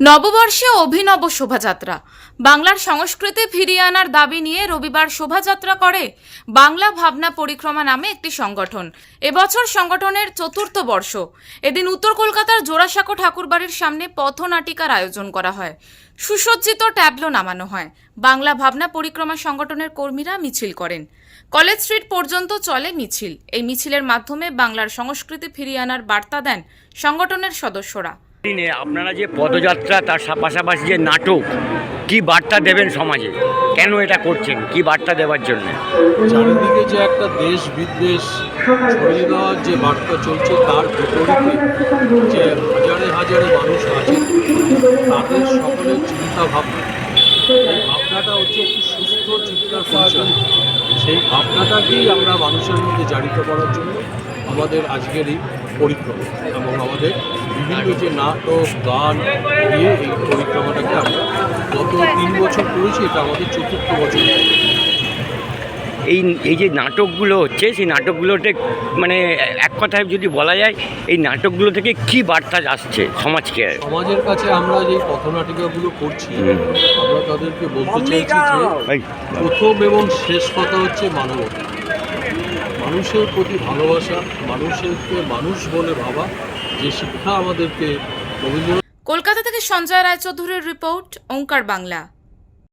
নববর্ষে অভিনব শোভাযাত্রা। বাংলার সংস্কৃতি ফিরিয়ে আনার দাবি নিয়ে রবিবার শোভাযাত্রা করে বাংলা ভাবনা পরিক্রমা নামে একটি সংগঠন। এবছর সংগঠনের চতুর্থ বর্ষ। এদিন উত্তর কলকাতার জোড়াসাঁকো ঠাকুরবাড়ির সামনে পথনাটিকার আয়োজন করা হয়। সুসজ্জিত ট্যাবলো নামানো হয়। বাংলা ভাবনা পরিক্রমা সংগঠনের কর্মীরা মিছিল করেন। কলেজ স্ট্রিট পর্যন্ত চলে মিছিল। এই মিছিলের মাধ্যমে বাংলার সংস্কৃতি ফিরিয়ে আনার বার্তা দেন সংগঠনের সদস্যরা। দিনে আপনারা যে পদযাত্রা, তার পাশাপাশি যে নাটক, কি বার্তা দেবেন সমাজে? কেন এটা করছেন? কি বার্তা দেওয়ার জন্য? চারিদিকে যে একটা দেশ বিদ্বেষ যে বার্তা চলছে, তার বিপরীতে যে হাজারে হাজারে মানুষ আছে, তাদের সকলের চিন্তা ভাবনা এই ভাবনাটা হচ্ছে একটি সুস্থ চিন্তার সেই ভাবনাটাকেই আমরা মানুষের মধ্যে জারিত করার জন্য আমাদের আজকের এই পরিক্রমা এবং আমাদের বিভিন্ন যে নাটক গান দিয়ে এই পরিক্রমাটাকে আমরা গত তিন বছর করেছি এটা আমাদের চতুর্থ বছর। এই এই যে নাটকগুলো হচ্ছে সেই নাটকগুলোতে মানে এক কথায় যদি বলা যায় এই নাটকগুলো থেকে কি বার্তা আসছে সমাজকে? সমাজের কাছে আমরা যে পথনাটিকাগুলো করছি আমরা তাদেরকে বলতে চাইছি যে প্রথম এবং শেষ কথা হচ্ছে মানবতা। মানুষের প্রতি ভালোবাসা, মানুষেরকে মানুষ বলে ভাবা, যে শিক্ষা আমাদেরকে কলকাতা থেকে সঞ্জয় রায়চৌধুরীর রিপোর্ট, ওঙ্কার বাংলা।